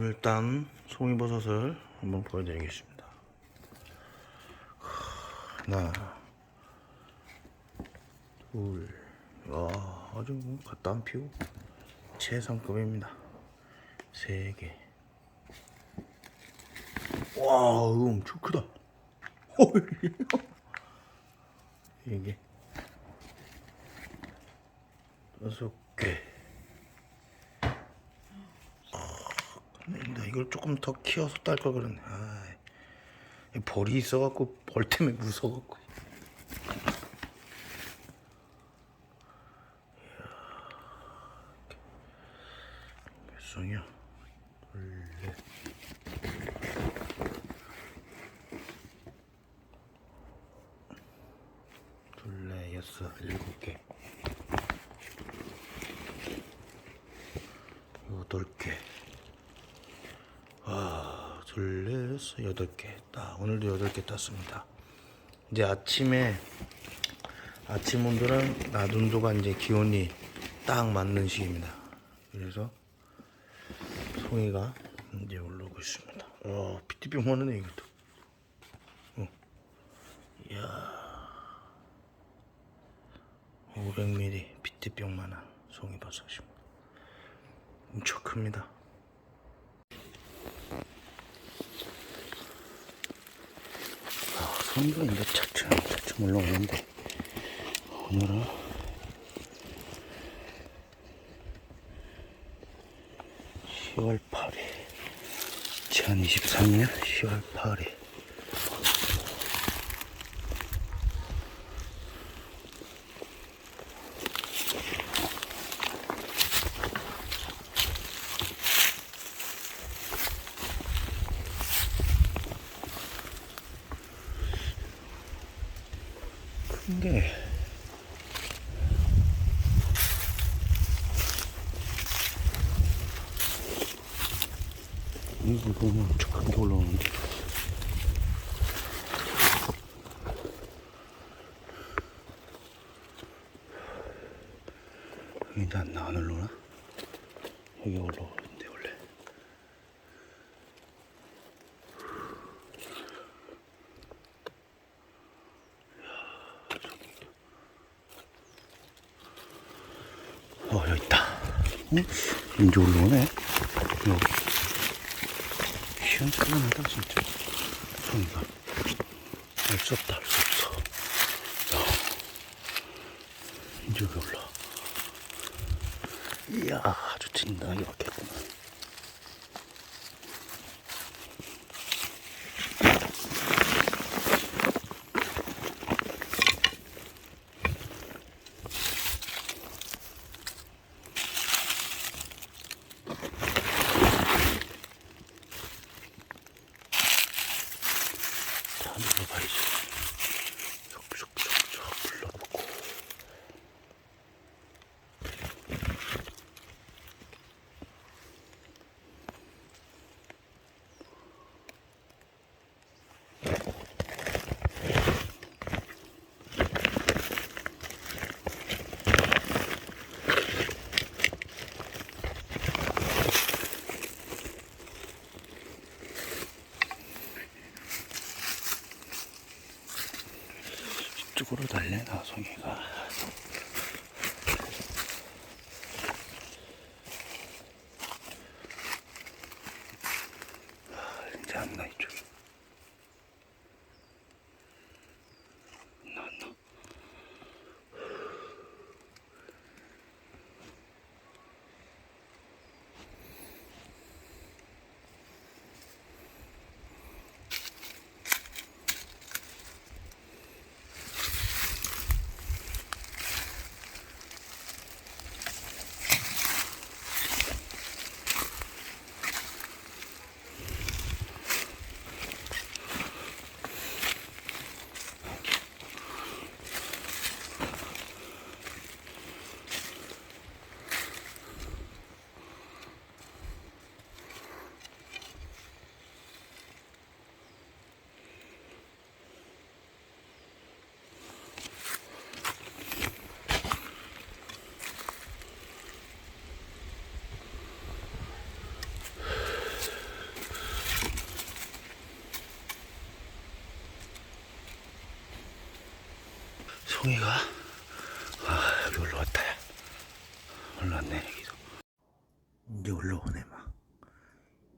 일단 송이버섯을 한번 보여드리겠습니다. 하나, 둘, 와 아주 뭐 갖다 안 피고 최상급입니다. 세 개. 와, 엄청 크다. 헐. 이게 다섯 개. 나 이걸 조금 더 키워서 딸 걸 그랬네. 아, 이 벌이 있어갖고 벌 때문에 무서워갖고. 몇 송이야? 둘, 넷. 둘, 넷, 여섯, 일곱 개. 여덟 개. 와, 둘, 넷, 여섯, 여덟 개. 딱 오늘도 여덟 개 땄습니다. 이제 아침에 아침 온도랑 낮 온도가 이제 기온이 딱 맞는 시기입니다. 그래서 송이가 이제 올라오고 있습니다. 와, 피티병 오네 이것도. 어. 이야. 500ml 피티병만한 송이버섯입니다. 엄청 큽니다. 아, 성도 이제 차츰 차츰 올라오는데. 오늘은 (10월 8일) 2023년 (10월 8일) 큰 게. 이거 보면 엄청 큰게 올라오는데. 여기 안 나와 눌러나? 여기 올라오 어 여기 있다. 어? 이제 올라오네. 여기 희한하다 진짜. 소리가? 알수 없다 알 수 없어. 야, 이제 여기 올라. 이야 아주 진하게 박혔구나 이쪽으로 달래나 송이가. 아, 이제 안나 이쪽에 송이가? 아 여기 올라왔다 올라왔네 여기도. 이제 올라오네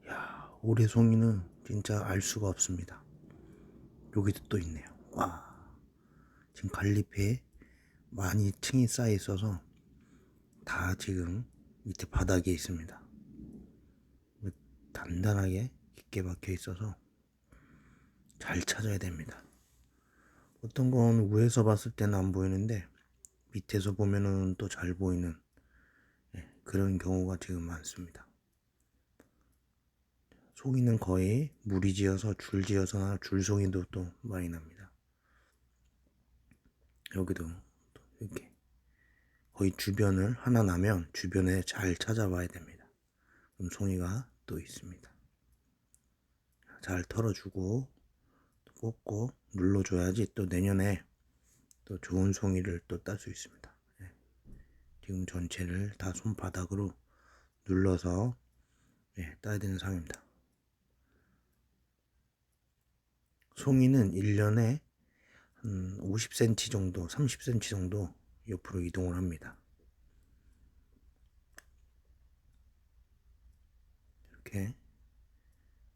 막야 올해 송이는 진짜 알 수가 없습니다. 여기도 또 있네요. 와. 지금 갈잎에 많이 층이 쌓여 있어서 다 지금 밑에 바닥에 있습니다. 단단하게 깊게 박혀 있어서 잘 찾아야 됩니다 어떤 건 위에서 봤을 때는 안 보이는데 밑에서 보면은 또 잘 보이는 예, 그런 경우가 지금 많습니다. 송이는 거의 무리지어서 줄지어서나 줄송이도 또 많이 납니다. 여기도 또 이렇게 거의 주변을 하나 나면 주변에 잘 찾아봐야 됩니다. 그럼 송이가 또 있습니다. 잘 털어주고 또 꽂고 눌러줘야지 또 내년에 또 좋은 송이를 또 딸 수 있습니다. 예. 지금 전체를 다 손바닥으로 눌러서 예, 따야 되는 상입니다. 송이는 1년에 한 50cm 정도, 30cm 정도 옆으로 이동을 합니다. 이렇게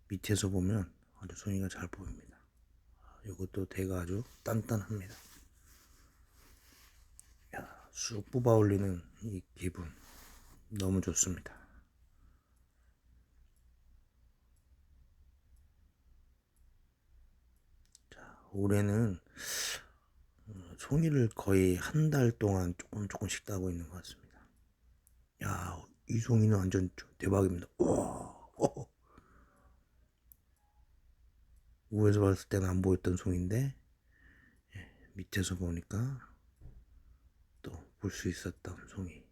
밑에서 보면 아주 송이가 잘 보입니다. 이것도 대가 아주 단단합니다. 야, 쑥 뽑아 올리는 이 기분 너무 좋습니다. 자, 올해는 어, 송이를 거의 한 달 동안 조금 조금씩 따고 있는 것 같습니다. 야, 이 송이는 완전 대박입니다. 와, 어. 위에서 봤을 때는 안 보였던 송인데 예, 밑에서 보니까 또 볼 수 있었던 송이.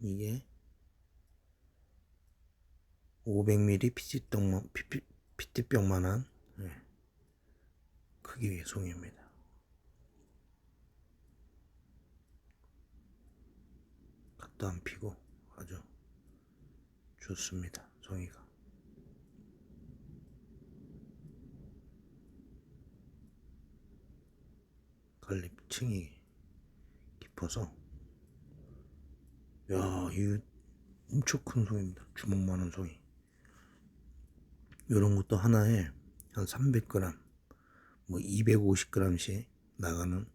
이게 500ml 피티병만 피티병만한 예, 크기의 송이입니다. 갓도 안 피고 아주 좋습니다. 송이가. 갈립층이 깊어서 야, 이 엄청 큰 송이입니다. 주먹만한 송이. 이런 것도 하나에 한 300g, 뭐 250g씩 나가는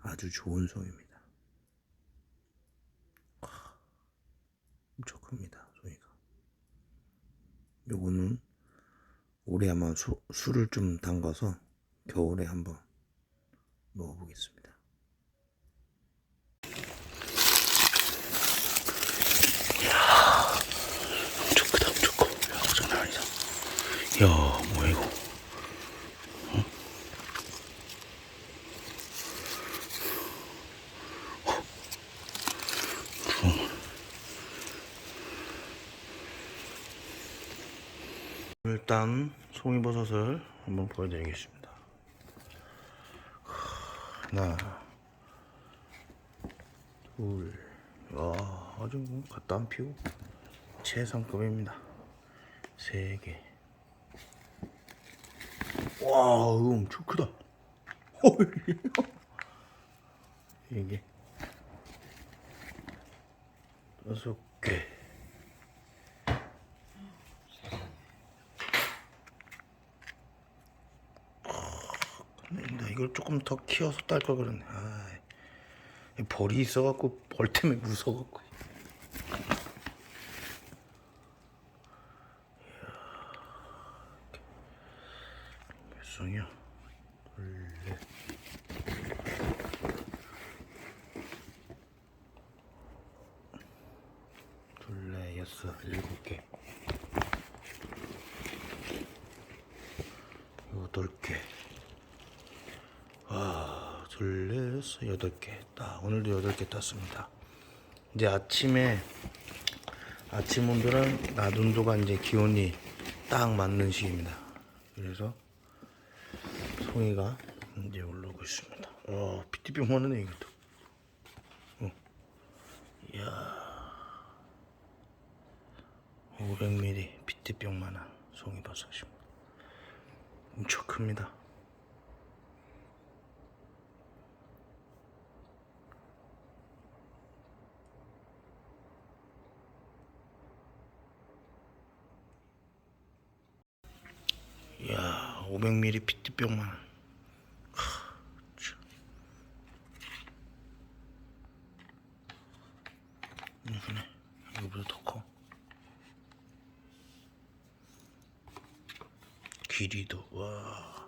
아주 좋은 송입니다. 엄청 큽니다, 송이가. 요거는 올해 아마 수, 술을 좀 담가서 겨울에 한번 먹어보겠습니다. 엄청 크다, 엄청 커. 야, 장난 아니다. 야, 뭐야, 이거. 일단 송이버섯을 한번 보여드리겠습니다. 하나, 둘, 와, 아주 뭐 갖다 안 피고 최상급입니다. 세 개. 와, 엄청 크다. 헐. 이게 다섯 개. 근데 이걸 조금 더 키워서 딸 걸 그랬네. 아, 이 벌이 있어갖고 벌 때문에 무서워갖고. 몇 송이야? 둘, 넷. 둘, 넷, 여섯, 일곱 개. 여덟 개. 와, 둘, 넷, 여섯, 여덟 개. 딱 오늘도 여덟 개 땄습니다. 이제 아침에 아침 온도랑 낮 온도가 이제 기온이 딱 맞는 시기입니다. 그래서 송이가 이제 올라오고 있습니다. 와, 피티병 많네 이것도. 어. 이야. 500ml 피티병만한 송이버섯입니다. 엄청 큽니다. 이야, 500ml 피트병만. 이거네. 이거보다 더 커. 길이도 와.